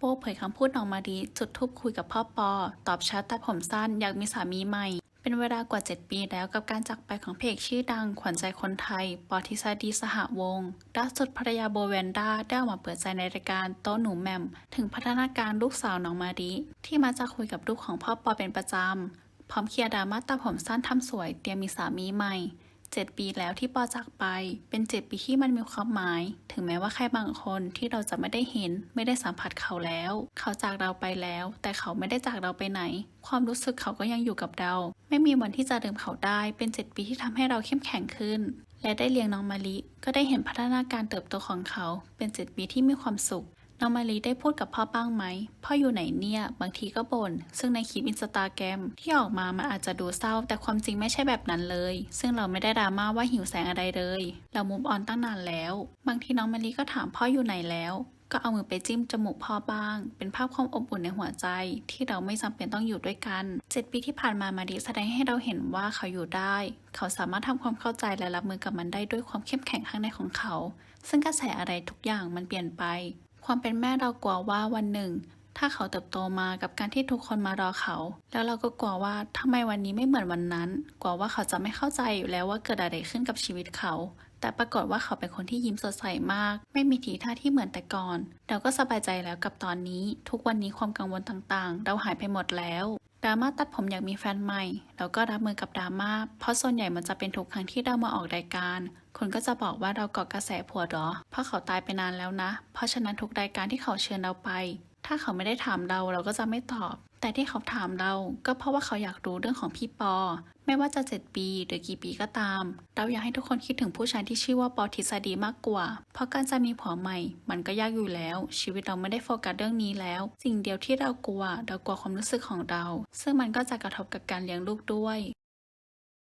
โป้เผยคำพูดน้องมาดี จุดทูบคุยกับพ่อปอ ตอบแชทตัดผมสั้นอยากมีสามีใหม่ เป็นเวลากว่า 7 ปีแล้วกับการจากไปของเพลงชื่อดัง ขวัญใจคนไทย ปอทิซาดีสหวงศ์ล่าสุดภรรยาโบแวนด้าได้ออกมาเปิดใจในรายการโต๊ะหนูแหมม ถึงพัฒนาการลูกสาวน้องมาดี ที่มาจะคุยกับลูกของพ่อปอเป็นประจำพร้อมเคลียร์ดราม่าตัดผมสั้นทำสวยเตรียมมีสามีใหม่ 7 ปีแล้วที่ปอจากไป เป็น 7 ปีที่มันมีความหมาย ถึงแม้ว่าใครบางคนที่เราจะไม่ได้เห็น ไม่ได้สัมผัสเขาแล้ว เขาจากเราไปแล้ว แต่เขาไม่ได้จากเราไปไหน ความรู้สึกเขาก็ยังอยู่กับเรา ไม่มีวันที่จะลืมเขาได้ เป็น 7 ปีที่ทำให้เราเข้มแข็งขึ้น และได้เลี้ยงน้องมะลิ ก็ได้เห็นพัฒนาการเติบโตของเขา เป็น 7 ปีที่มีความสุข น้องมารีได้พูดกับพ่อบ้างไหม พ่ออยู่ไหนเนี่ย บางทีก็บน่น ซึ่งในคลิปอินสตาแกรมที่ออกมามันอาจจะดูเศร้า แต่ความจริงไม่ใช่แบบนั้นเลย ซึ่งเราไม่ได้ดราม่าว่าหิวแสงอะไรเลย เรามุมออนตั้งนานแล้ว บางทีน้องมารีก็ถามพ่ออยู่ไหนแล้ว ก็เอามือไปจิ้มจมูกพ่อบ้าง เป็นภาพความอบอุ่นในหัวใจ ที่เราไม่จำเป็นต้องอยู่ด้วยกัน7ปีที่ผ่านมามาดีแสดงให้เราเห็นว่าเขาอยู่ได้ เขาสามารถทำความเข้าใจและรับมือกับมันได้ด้วยความเข้มแข็งข้างในของเขา ซึ่งกระแสอะไรทุกอย่างมันเปลี่ยนไป ความเป็นแม่เรากลัวว่าวันหนึ่ง ถ้าเขาเติบโตมากับการที่ทุกคนมารอเขา แล้วเราก็กลัวว่าทำไมวันนี้ไม่เหมือนวันนั้นกลัวว่าเขาจะไม่เข้าใจอยู่แล้วว่าเกิดอะไรขึ้นกับชีวิตเขา แต่ปรากฏว่าเขาเป็นคนที่ยิ้มสดใสมาก ไม่มีทีท่าที่เหมือนแต่ก่อน เราก็สบายใจแล้วกับตอนนี้ ทุกวันนี้ความกังวลต่างๆ เราหายไปหมดแล้วดราม่าตัดผมอยากมีแฟนใหม่เราก็รับมือกับดราม่าเพราะส่วนใหญ่มันจะเป็นทุกครั้งที่เรามาออกรายการ คนก็จะบอกว่าเราเกาะกระแสผัวหรอ เพราะเขาตายไปนานแล้วนะ เพราะฉะนั้นทุกรายการที่เขาเชิญเราไป ถ้าเขาไม่ได้ถามเราเราก็จะไม่ตอบ แต่ที่เขาถามเราก็เพราะว่าเขาอยากรู้เรื่องของพี่ปอ ไม่ว่าจะ 7 ปีหรือกี่ปีก็ตาม เราอยากให้ทุกคนคิดถึงผู้ชายที่ชื่อว่าปอทฤษฎีมากกว่า เพราะการจะมีผัวใหม่ มันก็ยากอยู่แล้ว ชีวิตเราไม่ได้โฟกัสเรื่องนี้แล้ว สิ่งเดียวที่เรากลัว เรากลัวความรู้สึกของเรา ซึ่งมันก็จะกระทบกับการเลี้ยงลูกด้วย